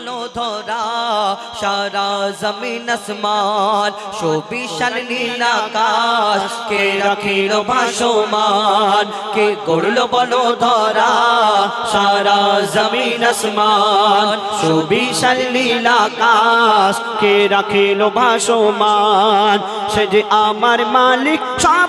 বলো ধরা, সারা জমিন আসমান শোবিশাল নীল আকাশ, কে রাখিল ভাসমান, কে গড়ল বলো ধরা, সারা জমিন আসমান সুবিশাল নীল আকাশ, কে রাখিল ভাসমান, সে যে আমার মালিক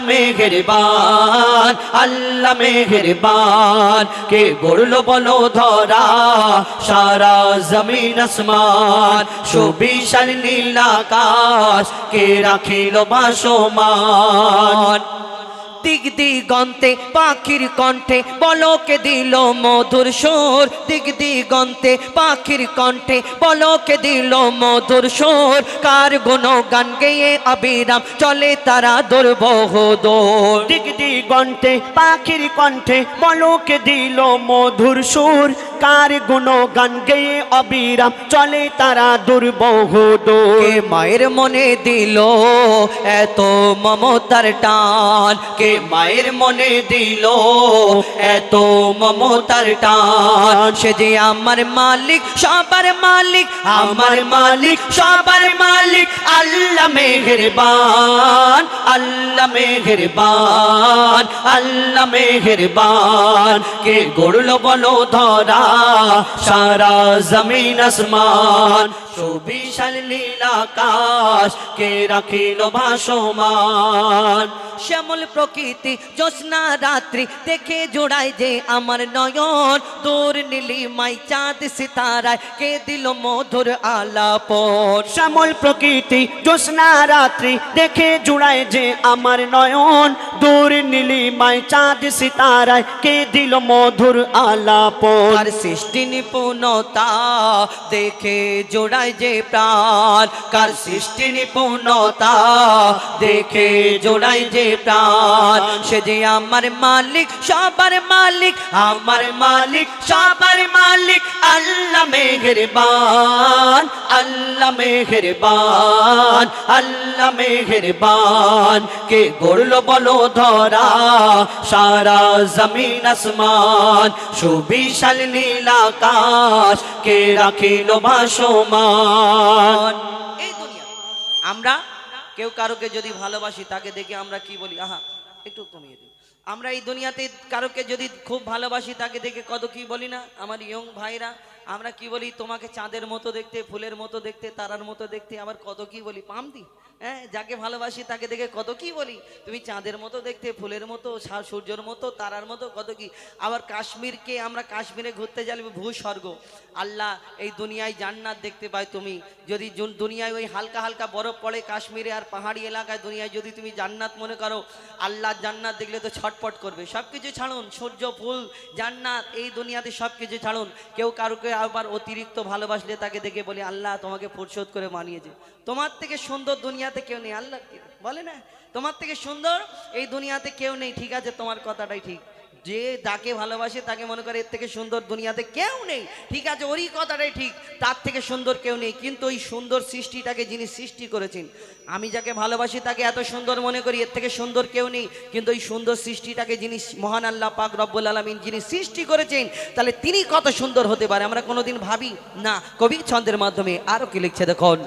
মেহেরবান, আল্লাহ মেঘের মেহেরবান। কে গড়ল বলো ধরা, সারা জমিন আসমান, সুবিশাল নীল আকাশ। কে রাখিল ভাসমান দিক দিগন্তে পাখির কণ্ঠে বলকে দিল মধুর সুর। দিক দিগন্তে পাখির কণ্ঠে বলকে দিল মধুর সুর। কার গুণ গান গেয়ে অবিরাম চলে তারা দুর্বহ দোর। দিক দিগন্তে পাখির কণ্ঠে বলকে দিল মধুর সুর। কার গুণ গান গেয়ে অবিরাম চলে তারা দুর্বহুদূর কে মায়ের মনে দিল এত মমতার টান? কে মায়ের মনে দিল, এত মমতার টান। সে যে আমার মালিক, সবার মালিক, আমার মালিক, সবার মালিক, আল্লাহ মেহেরবান। আল্লাহ মেহেরবান আল্লাহ মেহেরবান। কে গড়ল বলো ধরা, সারা জমিন আসমান। সুবিশাল নীল আকাশ, কে রাখিল ভাসমান। শ্যামল প্রকৃতি, জ্যোৎস্না রাত্রি, দেখে জোড়ায় যে আমার নয়ন। দূর নীলি মাই চাঁদ সিতারায়, কে দিল মধুর আলাপন। শ্যামল প্রকৃতি, জ্যোৎস্না রাত্রি, দেখে জুড়ায় যে আমার নয়ন, দূর নীলিমায় চাঁদ সিতারায় কে দিল মধুর আলাপন? তার সৃষ্টি নিপুণতা দেখে জোড়ায় যে প্রাণ। কার সৃষ্টি নিপুণতা দেখে জোড়ায় যে প্রাণ। সে যে আমার মালিক, সবার মালিক, আমার মালিক, সবার মালিক, আল্লাহ মেহেরবান আল্লাহ মেহেরবান আল্লাহ মেহেরবান। কে গড়ল বলো ধরা, সারা জমিন আসমান, সুবিশাল নীল আকাশ কে রাখিল ভাসমান। এই দুনিয়া, আমরা কেউ কারোকে যদি ভালোবাসি, তাকে দেখে আমরা কি বলি? আহা, একটু কমিয়ে দিই। আমরা এই দুনিয়াতে কারোকে যদি খুব ভালোবাসি, তাকে দেখে কত কি বলি না? আমার ইয়ং ভাইরা আমরা কি বলি, তোমাকে চাঁদের মতো দেখতে, ফুলের মতো দেখতে, তারার মতো দেখতে, আবার কত কি বলি? পামদি হ্যাঁ? যাকে ভালোবাসি তাকে দেখে কত কি বলি? তুমি চাঁদের মতো দেখতে, ফুলের মতো সূর্যের মতো, তারার মতো, কত কি? আবার কাশ্মীরকে আমরা কাশ্মীরে ঘুরতে যাই ভূস্বর্গ। আল্লাহ, এই দুনিয়ায় জান্নাত দেখতে পাই তুমি। যদি দুনিয়ায় ওই হালকা হালকা বরফ পড়ে কাশ্মীরে আর পাহাড়ি এলাকায় দুনিয়ায় যদি তুমি জান্নাত মনে করো, আল্লাহ জান্নাত দেখলে তো ছটপট করবে। সব কিছু ছাড়ুন, সূর্য, ফুল, জান্নাত, এই দুনিয়াতে সব কিছু ছাড়ুন। কেউ কারোকে আবার অতিরিক্ত ভালোবাসলে তাকে দেখে বলি, আল্লাহ তোমাকে ফুরসত করে মানিয়েছে তোমার থেকে সুন্দর দুনিয়াতে কেউ নেই, আল্লাহ বলে না? তোমার থেকে সুন্দর এই দুনিয়াতে কেউ নেই, ঠিক আছে, তোমার কথাটাই ঠিক। যে যাকে ভালোবাসে তাকে মনে করে এর থেকে সুন্দর দুনিয়াতে কেউ নেই। ঠিক আছে, ওরই কথাটাই ঠিক, তার থেকে সুন্দর কেউ নেই। কিন্তু ওই সুন্দর সৃষ্টিটাকে যিনি সৃষ্টি করেছেন, আমি যাকে ভালোবাসি তাকে এত সুন্দর মনে করি, এর থেকে সুন্দর কেউ নেই। কিন্তু ওই সুন্দর সৃষ্টিটাকে যিনি মহান আল্লাহ পাক রব্বুল আলমিন যিনি সৃষ্টি করেছেন, তাহলে তিনি কত সুন্দর হতে পারে? আমরা কোনোদিন ভাবি না, কবি ছন্দের মাধ্যমে আরও কি লিখছে দেখুন।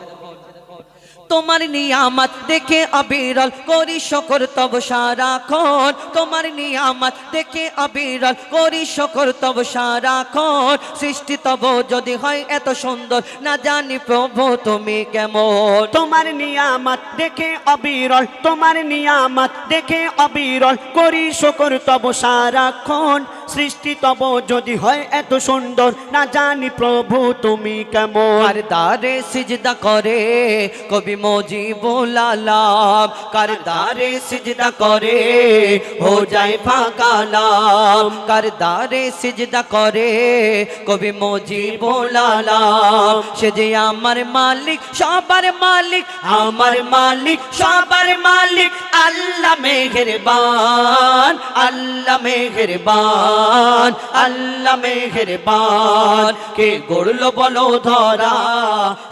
তোমার নিয়ামত দেখে অবিরল করি শকর, তব সারাক্ষণ। তোমার নিয়ামত দেখে অবিরল করি শকর, তব সারাক্ষণ। সৃষ্টি তব যদি হয় এত সুন্দর, না জানি প্রভু তুমি কেমন। তোমার নিয়ামত দেখে অবিরল তোমার নিয়ামত দেখে অবিরল করি শকর, তব সারাক্ষণ। সৃষ্টি তব যদি হয় এত সুন্দর, না জানি প্রভু তুমি কেমন। কার দারে সিজদা করে কবি মজি বোলালাম কার দারে সিজদা করে হো যায় ফাঁকালাম কার দারে সিজদা করে কবি মজি বোলালাম সে যে আমার মালিক, সবার মালিক, আমার মালিক, সবার মালিক। আল্লাহ মেহেরবান আল্লাহ মেহেরবান। আল্লাহ মেহেরবান। কে গড়লো বলো ধরা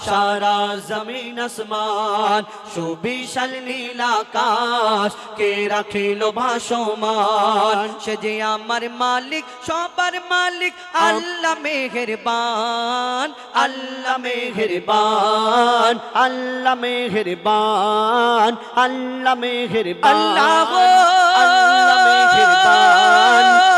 সারা জমিন আসমান সুবিশাল নীল আকাশ। কে রাখিল ভাসমান সে যে আমার মালিক সবার মালিক আল্লাহ মেহেরবান আল্লাহ মেহেরবান আল্লাহ মেহেরবান আল্লাহ মেহেরবান আল্লাহ আল্লাহ মেহেরবান।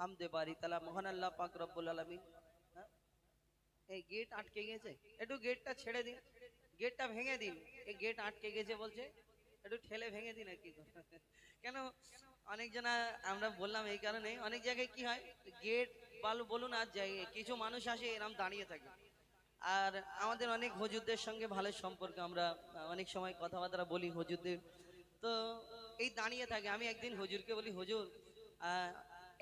হামদে বাড়ি তালা মহান আল্লাহ পাক রব্বুল আলামিন হ্যাঁ? এই গেট আটকে গেছে একটু গেটটা ছেড়ে দিন গেটটা ভেঙে দিন এই গেট আটকে গেছে বলছে একটু ঠেলে ভেঙে দিন আর কি। কেন অনেকজনা, আমরা বললাম এই কারণে, অনেক জায়গায় কি হয়, গেট, বালু বলুন আর যাই, কিছু মানুষ আসে, এরম দাঁড়িয়ে থাকে। আর আমাদের অনেক হজুরদের সঙ্গে ভালো সম্পর্ক, আমরা অনেক সময় কথাবার্তা বলি হজুরদের। তো এই দাঁড়িয়ে থাকে, আমি একদিন হজুরকে বলি, হজুর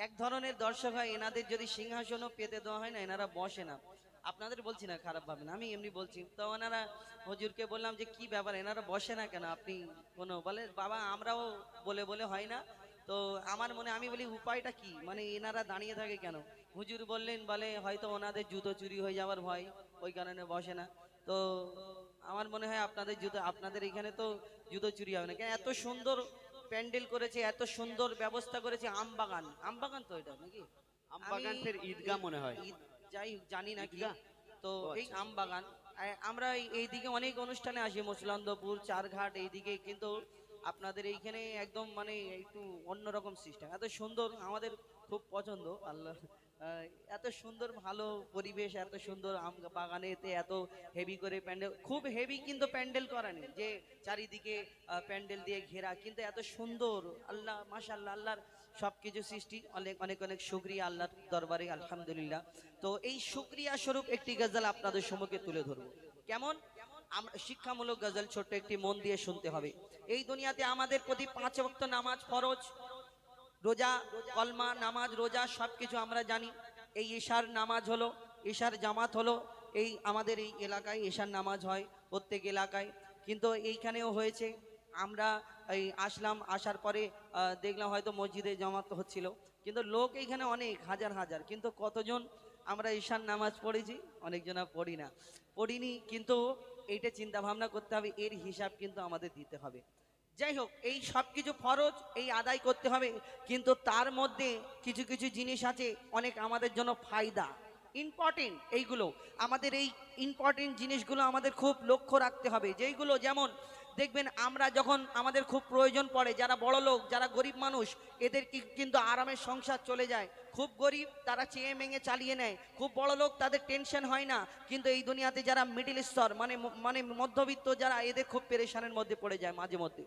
এক ধরনের দর্শক হয়, এনাদের যদি সিংহাসনও পেতে দেওয়া হয় না, এনারা বসে না। আপনাদের বলছি না খারাপ ভাবেন আমি এমনি বলছি। তো ওনারা হুজুরকে বললাম যে কি ব্যাপার? এনারা বসে না কেন? আপনি কোনো বলে বাবা আমরাও বলে বলে হয় না। তো আমার মনে আমি বলি উপায়টা কি? মানে এনারা দাঁড়িয়ে থাকে কেন? হুজুর বললেন বলে হয়তো ওনাদের জুতো চুরি হয়ে যাওয়ার ভয় ওই কারণে বসে না। তো আমার মনে হয় আপনাদের জুতো আপনাদের এখানে তো জুতো চুরি হবে না। কেন এত সুন্দর প্যান্ডেল করেছে এত সুন্দর ব্যবস্থা করেছে আম বাগান আম বাগান তো এটা নাকি? আমবাগান ফের ঈদগাহ মনে হয়। যাই জানি না কি। তো এই আচ্ছা। আম বাগান আমরা এই- এইদিকে অনেক অনুষ্ঠানে আসি মুসলান্দপুর চারঘাট এইদিকে। কিন্তু আপনাদের এইখানে একদম মানে একটু অন্যরকম সিস্টেম। এত সুন্দর আমাদের খুব পছন্দ। আল্লাহ এত সুন্দর ভালো পরিবেশ এত সুন্দর আম বাগানেতে এত হেভি করে প্যান্ডেল। খুব হেভি কিন্তু প্যান্ডেল করা নেই। যে চারিদিকে প্যান্ডেল দিয়ে ঘেরা কিন্তু এত সুন্দর। আল্লাহ মাসা আল্লাহ আল্লাহর সবকিছু সৃষ্টি, অনেক অনেক অনেক শুক্রিয়া আল্লাহর দরবারে, আলহামদুলিল্লাহ। তো এই শুক্রিয়া স্বরূপ একটি গজল আপনাদের সম্মুখে তুলে ধরবো। কেমন? শিক্ষামূলক গজল, ছোট্ট একটি মন দিয়ে শুনতে হবে। এই দুনিয়াতে আমাদের প্রতি পাঁচ ওয়াক্ত নামাজ ফরজ। রোজা, কলমা, নামাজ, রোজা, সবকিছু আমরা জানি। এই ঈশার নামাজ হলো, ঈশার জামাত হলো, এই আমাদের এই এলাকায় ঈশার নামাজ হয়, প্রত্যেক এলাকায়। কিন্তু এইখানেও হয়েছে আমরা, এই, আসলাম, আসার পরে দেখলাম হয়তো মসজিদে জামাত হচ্ছিল। কিন্তু লোক এইখানে অনেক, হাজার হাজার। কিন্তু কতজন আমরা ঈশান নামাজ পড়েছি, অনেকজনা পড়ি না। পড়িনি, কিন্তু এইটা চিন্তা ভাবনা করতে হবে, এর হিসাব কিন্তু আমাদের দিতে হবে। যাই হোক, এই সব কিছু ফরজ, এই আদায় করতে হবে, কিন্তু তার মধ্যে কিছু কিছু জিনিস আছে, অনেক আমাদের জন্য ফায়দা। ইম্পর্টেন্ট এইগুলো। আমাদের এই ইম্পর্টেন্ট জিনিসগুলো আমাদের খুব লক্ষ্য রাখতে হবে। যেইগুলো যেমন দেখবেন আমরা যখন আমাদের খুব প্রয়োজন পড়ে, যারা বড় লোক, যারা গরিব মানুষ, এদের কিন্তু আরামের সংসার চলে যায়। খুব গরিব তারা চেয়ে মেঙে চালিয়ে নেয়। খুব বড় লোক তাদের টেনশন হয় না। কিন্তু এই দুনিয়াতে যারা মিডিল স্তর মানে মানে মধ্যবিত্ত যারা, এদের খুব পেরেশানের মধ্যে পড়ে যায় মাঝে মধ্যে।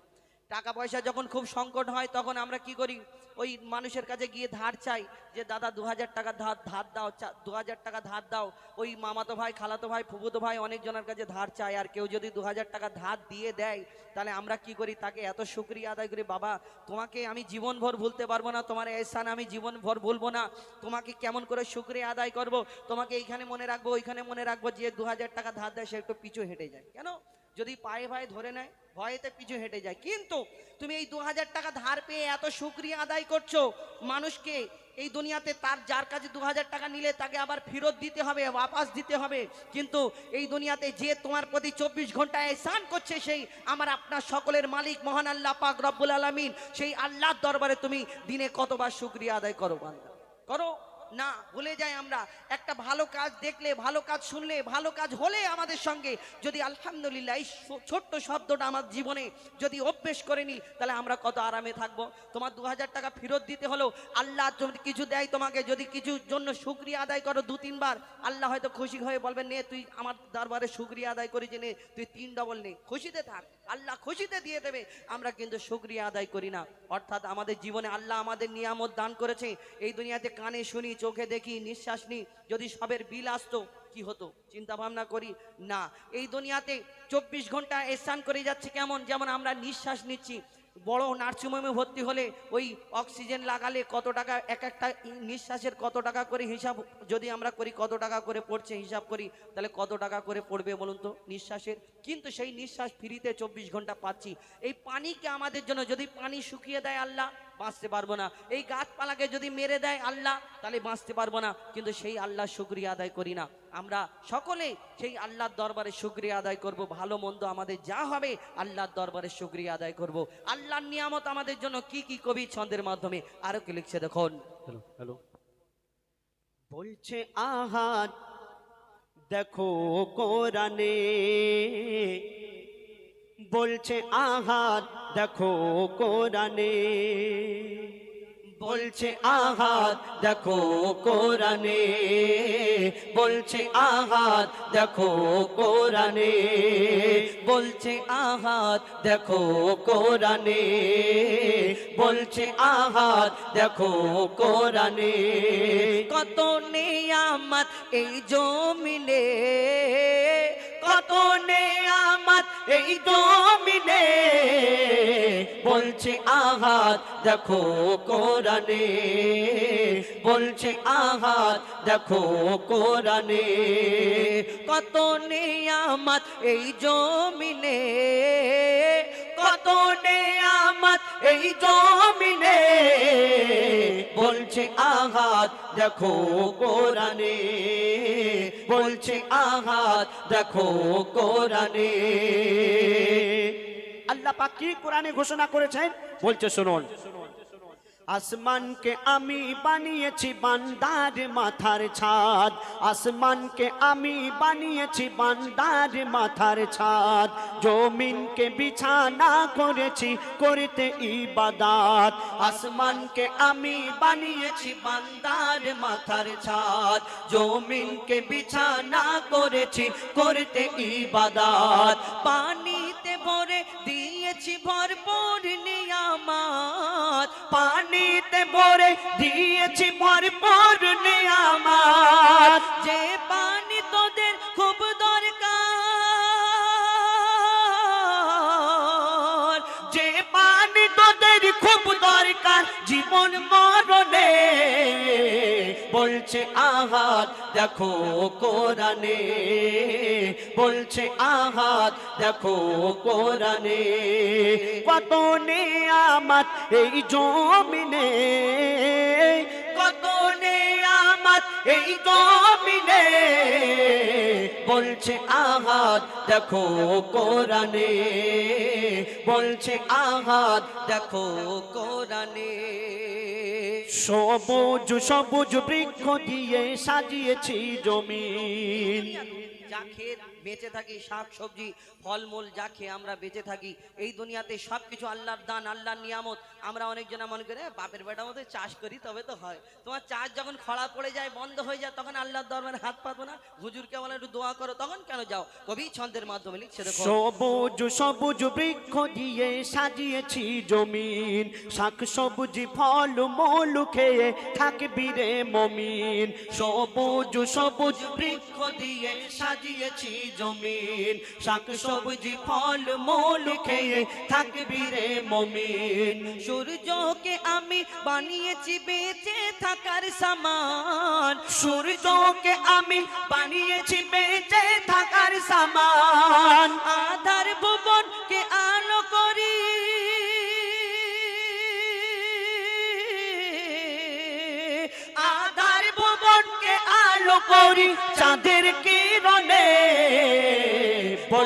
টাকা পয়সা যখন খুব সংকট হয়, তখন আমরা কি করি? ওই মানুষের কাছে গিয়ে ধার চাই যে, দাদা দু হাজার টাকা ধার ধার দাও দু হাজার টাকা ধার দাও। ওই মামাতো ভাই, খালাতো ভাই, ফুফুতো ভাই অনেকজনের কাছে ধার চাই আর কেউ যদি দু হাজার টাকা ধার দিয়ে দেয়, তাহলে আমরা কি করি? তাকে এত শুক্রিয়া আদায় করি, বাবা, তোমাকে আমি জীবনভর ভুলতে পারব না, তোমার এহসান আমি জীবনভর ভুলবো না। তোমাকে কেমন করে শুক্রিয়া আদায় করব? তোমাকে এইখানে মনে রাখব, ওইখানে মনে রাখব যে দু হাজার টাকা ধার দেয়, সে একটু পিছু হেঁটে যায়। কেন? যদি পায়ে পায়ে ধরে নেয়, ভয়েতে পিছু হেঁটে যায়। কিন্তু তুমি এই দু হাজার টাকা ধার পেয়ে এত শুক্রিয়া আদায় করছ, মানুষকে এই দুনিয়াতে তার যার কাছে দু হাজার টাকা নিলে তাকে আবার ফেরত দিতে হবে ওয়াপাস দিতে হবে। কিন্তু এই দুনিয়াতে যে তোমার প্রতি চব্বিশ ঘন্টায় স্নান করছে, সেই আমার আপনার সকলের মালিক, মহান আল্লাহ পাক রব্বুল আলমিন, সেই আল্লাহর দরবারে তুমি দিনে কতবার শুক্রিয়া আদায় করো বান্দা? করো। না, ভুলে যাই আমরা। একটা ভালো কাজ দেখলে, ভালো কাজ শুনলে, ভালো কাজ হলে আমাদের সঙ্গে। যদি আলহামদুলিল্লাহ এই ছোট্ট শব্দটা আমার জীবনে যদি অভ্যেস করে নিই তাহলে আমরা কত আরামে থাকব। তোমার দু হাজার টাকা ফেরত দিতে হলো, আল্লাহ যদি কিছু দেয় তোমাকে, যদি কিছুর জন্য শুক্রিয়া আদায় করো দু, তিনবার, আল্লাহ হয়তো খুশি হয়ে বলবেন, নে তুই আমার দরবারে শুক্রিয়া আদায় করেছি, নে, তুই তিন ডবল নে। খুশিতে থাক। আল্লাহ খুশিতে দিয়ে দেবে। আমরা কিন্তু শুক্রিয়া আদায় করি না। অর্থাৎ আমাদের জীবনে আল্লাহ আমাদের নিয়ামত দান করেছে। এই দুনিয়াতে কানে শুনি, চোখে দেখি, নিঃশ্বাস নিই। যদি সবের বিল আসতো, কি হতো? চিন্তা ভাবনা করি না। এই দুনিয়াতে চব্বিশ ঘণ্টা স্নান করে যাচ্ছে কেমন? যেমন আমরা নিঃশ্বাস নিচ্ছি। বড় নার্সিংহোমে ভর্তি হলে ওই অক্সিজেন লাগালে কত টাকা, এক একটা নিঃশ্বাসের কত টাকা করে হিসাব, যদি আমরা করি কত টাকা করে পড়ছে হিসাব করি, তাহলে কত টাকা করে পড়বে বলুন তো নিঃশ্বাসের? কিন্তু সেই নিঃশ্বাস ফ্রিতে চব্বিশ ঘণ্টা পাচ্ছি। এই পানিকে আমাদের জন্য যদি পানি শুকিয়ে দেয় আল্লাহ, বাঁচতে পারব না। এই গাছপালাকে যদি মেরে দেয় আল্লাহ, তাহলে বাঁচতে পারব না। কিন্তু সেই আল্লাহ শুক্রিয়া আদায় করি না। আমরা সকলে সেই আল্লাহর দরবারে শুক্রিয়া আদায় করব ভালো মন্দ আমাদের যা হবে আল্লাহর দরবারে শুক্রিয়া আদায় করব। আল্লাহর নিয়ামত আমাদের জন্য কি কি কবি ছন্দের মাধ্যমে আরও কি লিখছে দেখুন। Hello hello. বলছে আহাত দেখো কোরআনে। বলছে আহাত দেখো কোরআনে। বলছে আহাত, দেখো কোরআনে। বলছে আহাত, দেখো কোরআনে। বলছে আহাত, দেখো কোরআনে। বলছে আহাত, দেখো কোরআনে। কত নেয়ামত এই জমিনে। কত নেয়ামত এই জমিনে বলছে আহাত, দেখো কোরআনে। বলছে আহাত, দেখো কোরআনে। কত নেয়ামত এই জমিনে কত নেয়ামত এই জমিনে বলছে, আহাত, দেখো কোরআনে। বলছে, আহাত, দেখো কোরআনে। আল্লাহ পাক কি কোরআনে ঘোষণা করেছেন? বলছে, শুনুন। আসমানকে আমি বানিয়েছি বান্দার মাথার ছাদ। আসমানকে আমি বানিয়েছি বান্দার মাথার ছাদ। জমিনকে বিছানা করেছি করতে ইবাদাত। আসমানকে আমি বানিয়েছি বান্দার মাথার ছাদ। জমিনকে বিছানা করেছি করতে ইবাদাত। ভরে দিয়েছি ভরপুর নিয়ামাত। পানিতে ভরে দিয়েছি ভরপুর নিয়ামাত। যে পানি জীবন মরণে বলছে আহাত, দেখো কোরআনে। বলছে আহাত, দেখো কোরআনে। কত নে আমার এই জমিনে। নেয়ামত এই জমিনে বলছে আহাত, দেখো কোরআনে। বলছে আহাত, দেখো কোরআনে। সবুজ সবুজ বৃক্ষ দিয়ে সাজিয়েছি জমিন। যা খেয়ে বেঁচে থাকি, শাক, সবজি, ফলমূল যা খেয়ে আমরা বেঁচে থাকি, এই দুনিয়াতে সবকিছু আল্লাহর দান, আল্লাহর নিয়ামত। আমরা অনেকজনা মনে করে বাপের বেটা মতো চাষ করি, তবে তো হয়। তোমার চাষ যখন খরা পড়ে যায়, বন্ধ হয়ে যায়, তখন আল্লাহর দরবারে হাত পাতো না। হুজুরকে বলে, একটু দোয়া করো। তখন কেন যাও? কবি ছন্দের মাধ্যমে লিখছে সবুজ সবুজ বৃক্ষ দিয়ে সাজিয়েছি জমিন। শাক, সবুজ ফল, মূল খেয়ে থাকবি রে মমিন। সবুজ সবুজ বৃক্ষ দিয়ে সাজিয়েছি জমিন। শাক, সবুজ ফল, মূল খেয়ে থাকবি রে মমিন। সূর্যকে আমি বানিয়েছি, বেঁচে থাকার সামান। সূর্যকে আমি বানিয়েছি, বেঁচে থাকার সামান। আধার ভুবনকে আলো করি। আধার ভুবনকে আলো করি, চাঁদের কিরণে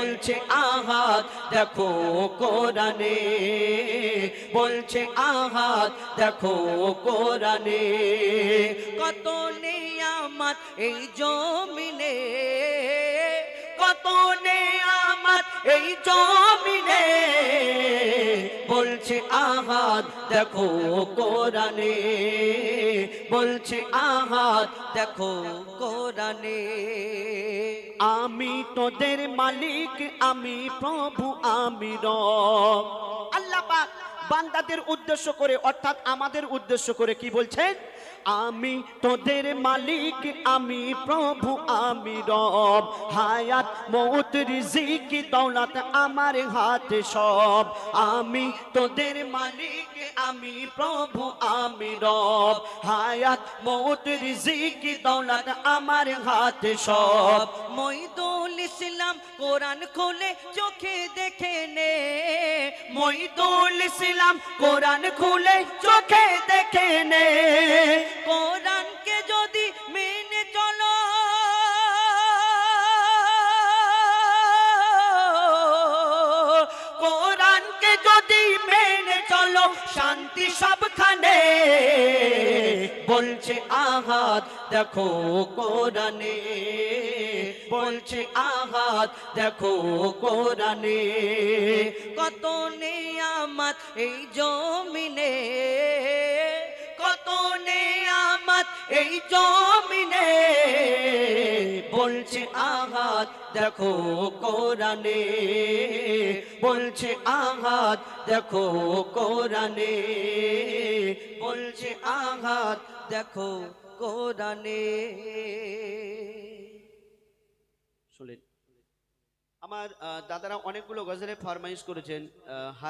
বলছে আহাত দেখো কোরআনে। বলছে আহাত দেখো কোরআনে। কত নিয়ামত এই জমিনে। কত নেয়ামত এই জমিনে, বলছে আহাত দেখো কোরআনে। বলছে আহাত দেখো আমি তোদের মালিক, আমি প্রভু, আমি রব। আল্লাহ বান্দাদের উদ্দেশ্য করে, অর্থাৎ আমাদের উদ্দেশ্য করে কি বলছেন? আমি তোদের মালিক আমি প্রভু আমি রব। হায়াত মৌত রিজিক দৌলত আমার হাতে সব। আমি তোদের মালিক আমি প্রভু আমি রব। হায়াত মৌত রিজিক দৌলত আমার হাতে সব। মইদুল ইসলাম কোরআন খুলে চোখে দেখে নে। মইদুল ইসলাম কোরআন খুলে চোখে দেখে নে। কোরআনকে যদি মেনে চলো। কোরআনকে যদি মেনে চলো, শান্তি সবখানে। বলছে আহাত দেখো কোরআনে। বলছে আহাত দেখো কোরআনে। কত নিয়ামত এই জমিনে। নেয়ামত এই জমিনে বলছে আহাত, দেখো কোরআনে। বলছে আহাত, দেখো বলছে আহাত, দেখো আমার দাদারা অনেকগুলো গজলে ফরমাইশ করেছেন হার